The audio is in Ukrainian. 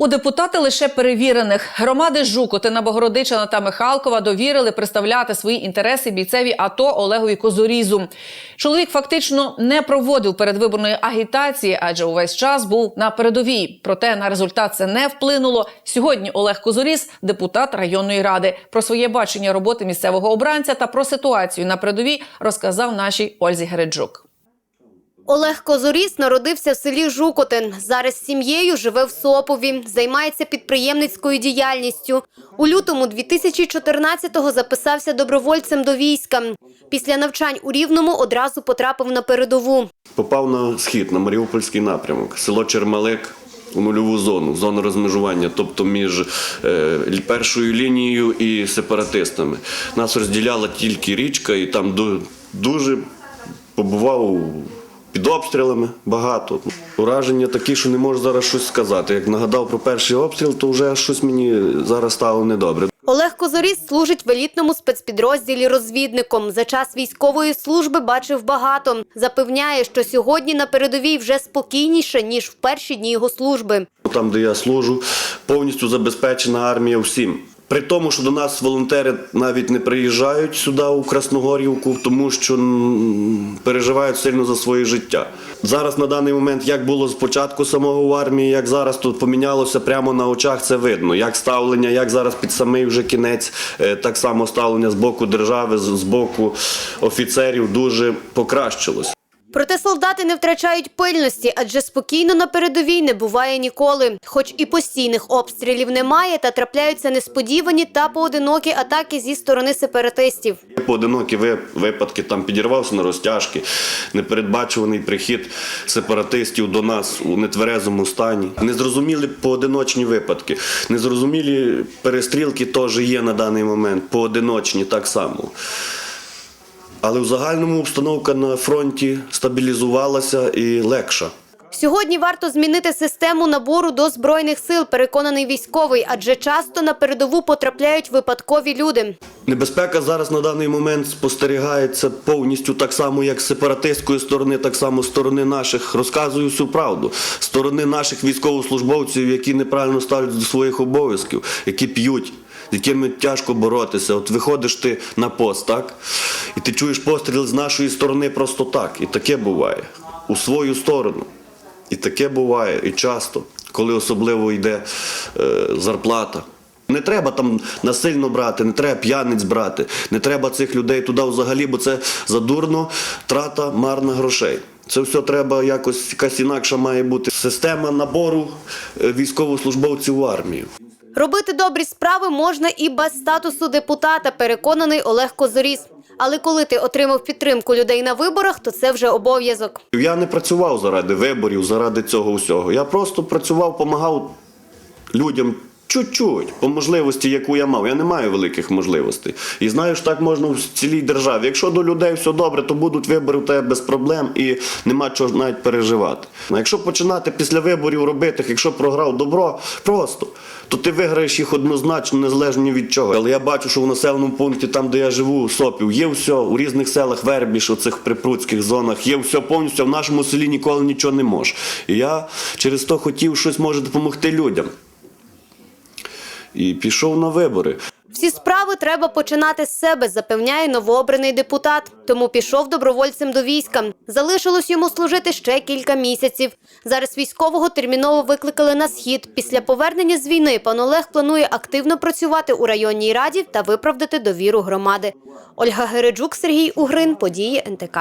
У депутати лише перевірених громади Жукотина, Богородичина та Михалкова довірили представляти свої інтереси бійцеві АТО Олегові Козорізу. Чоловік фактично не проводив передвиборної агітації, адже увесь час був на передовій. Проте на результат це не вплинуло. Сьогодні Олег Козоріз, депутат районної ради, про своє бачення роботи місцевого обранця та про ситуацію на передовій розказав нашій Ользі Гереджук. Олег Козоріс народився в селі Жукотин. Зараз з сім'єю живе в Сопові, займається підприємницькою діяльністю. У лютому 2014-го записався добровольцем до війська. Після навчань у Рівному одразу потрапив на передову. Попав на схід, на Маріупольський напрямок, село Чермалик у нульову зону, зону розмежування, тобто між е, першою лінією і сепаратистами. Нас розділяла тільки річка, і там дуже побував обстрілами багато. Ураження такі, що не можу зараз щось сказати. Як нагадав про перший обстріл, то вже щось мені зараз стало недобре. Олег Козоріс служить в елітному спецпідрозділі розвідником. За час військової служби бачив багато. Запевняє, що сьогодні на передовій вже спокійніше, ніж в перші дні його служби. Там, де я служу, повністю забезпечена армія всім. При тому, що до нас волонтери навіть не приїжджають сюди у Красногорівку, тому що переживають сильно за своє життя. Зараз на даний момент, як було спочатку самого в армії, як зараз тут помінялося прямо на очах, це видно. Як ставлення, як зараз під самий вже кінець, е, так само ставлення з боку держави, з з боку офіцерів дуже покращилось. Проте солдати не втрачають пильності, адже спокійно на передовій не буває ніколи. Хоч і постійних обстрілів немає, та трапляються несподівані та поодинокі атаки зі сторони сепаратистів. Поодинокі ви- випадки там підірвався на розтяжки, непередбачуваний прихід сепаратистів до нас у нетверезому стані. Незрозумілі поодиночні випадки. Незрозумілі перестрілки теж є на даний момент, поодиночні так само. Але в загальному обстановка на фронті стабілізувалася і легша. Сьогодні варто змінити систему набору до збройних сил, переконаний військовий, адже часто на передову потрапляють випадкові люди. Небезпека зараз на даний момент спостерігається повністю так само, як з сепаратистської сторони, так само з сторони наших. Розказую всю правду. Сторони наших військовослужбовців, які неправильно ставлять до своїх обов'язків, які п'ють. З якими тяжко боротися. От виходиш ти на пост, так? І ти чуєш постріл з нашої сторони просто так. І таке буває. У свою сторону. І таке буває, і часто, коли особливо йде е, зарплата. Не треба там насильно брати, не треба п'яниць брати, не треба цих людей туди взагалі, бо це задурно трата марна грошей. Це все треба якось якась інакша має бути система набору е, військовослужбовців в армію. Робити добрі справи можна і без статусу депутата, переконаний Олег Козоріс. Але коли ти отримав підтримку людей на виборах, то це вже обов'язок. Я не працював заради виборів, заради цього всього. Я просто працював, допомагав людям чуть-чуть по можливості, яку я мав. Я не маю великих можливостей. І знаю, що так можна в цілій державі. Якщо до людей все добре, то будуть вибори у тебе без проблем і нема чого навіть переживати. А якщо починати після виборів робити, якщо програв добро, просто. То ти виграєш їх однозначно, незалежно від чого. Але я бачу, що в населеному пункті, там, де я живу, Сопів, є все, у різних селах Вербіш, у цих припруцьких зонах, є все повністю, в нашому селі ніколи нічого не може. І я через то хотів щось може допомогти людям. І пішов на вибори. Всі справи треба починати з себе, запевняє новообраний депутат. Тому пішов добровольцем до війська. Залишилось йому служити ще кілька місяців. Зараз військового терміново викликали на схід. Після повернення з війни пан Олег планує активно працювати у районній раді та виправдати довіру громади. Ольга Гереджук, Сергій Угрин, події НТК.